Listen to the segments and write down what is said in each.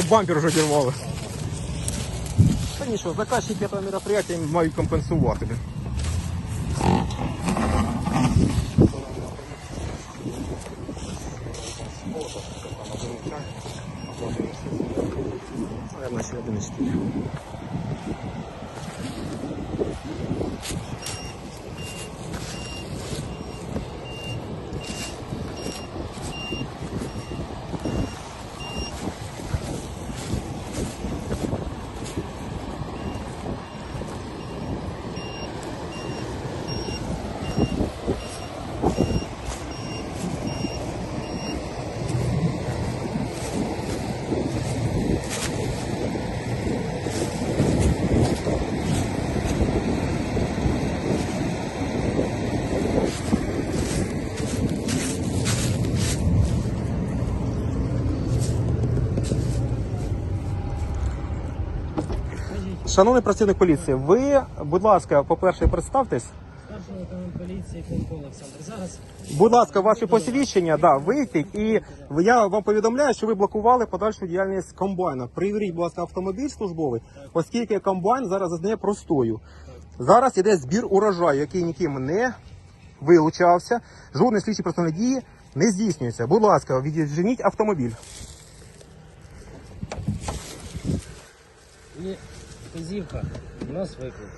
Вже бампер вже дірвали. Та нічого, заказчики цього мероприятия мають компенсувати. Наверное, ще один Шановний працівник поліції, ви, будь ласка, по-перше, представтесь. Старший лейтенант поліції Климко Олександр. Зараз Будь ласка, ваші посвідчення, да, вийти, і я вам повідомляю, що ви блокували подальшу діяльність комбайна. Привіріть, будь ласка, автомобіль службовий, оскільки комбайн зараз зазнає простою. Зараз іде збір урожаю, який ніким не вилучався. Жодної слідчі представної дії не здійснюється. Будь ласка, відженіть автомобіль. і вказівка. У нас виклик.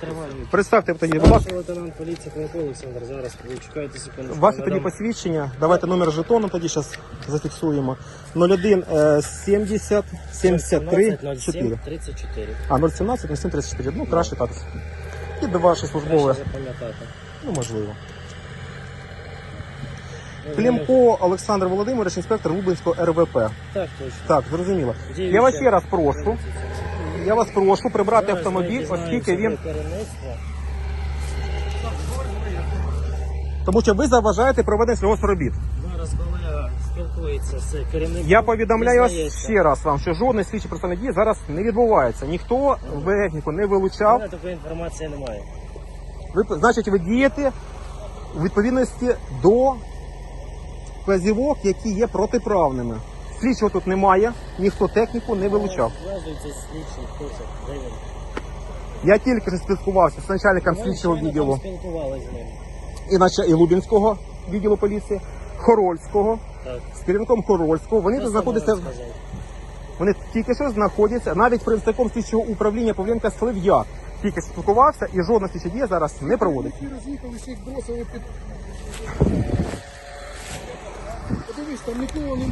Триває. Представте тоді, будь ласка, Старший лейтенант поліції Климко Олександр. Зараз ви чекайте секунду. ваше тоді посвідчення. Давайте номер жетону тоді зараз зафіксуємо. 01 е, 70 73 4. 34. А, 017 07 34. Ну, краще так. І до ваше службове. Краще запам'ятати. Ну, можливо. Ну, Клімко Олександр Володимирович, інспектор Лубенського РВП. Так, точно. Так, зрозуміло. Діюче. Я вас ще раз прошу. Я вас прошу прибрати автомобіль, оскільки він. Тому що ви заважаєте проведення слідчого робіт. Зараз колега спілкується з керівником. Я повідомляю вас Дізнається. ще раз вам, що жодної слідчі представної дії зараз не відбувається. Ніхто вегетніку не У вилучав. мене такої інформації немає. Ви, значить, ви дієте у відповідності до вказівок, які є протиправними. Слідчого тут немає, ніхто техніку не вилучав. Я тільки що спілкувався з начальником слідчого відділу і, наче, і Лубінського відділу поліції, Хорольського, з керівником Хорольського. Вони тут знаходяться, вони тільки що знаходяться, навіть представником слідчого управління Павленка Слив'я. Тільки спілкувався і жодна слідча дія зараз не проводить. Подивись, там нікого немає.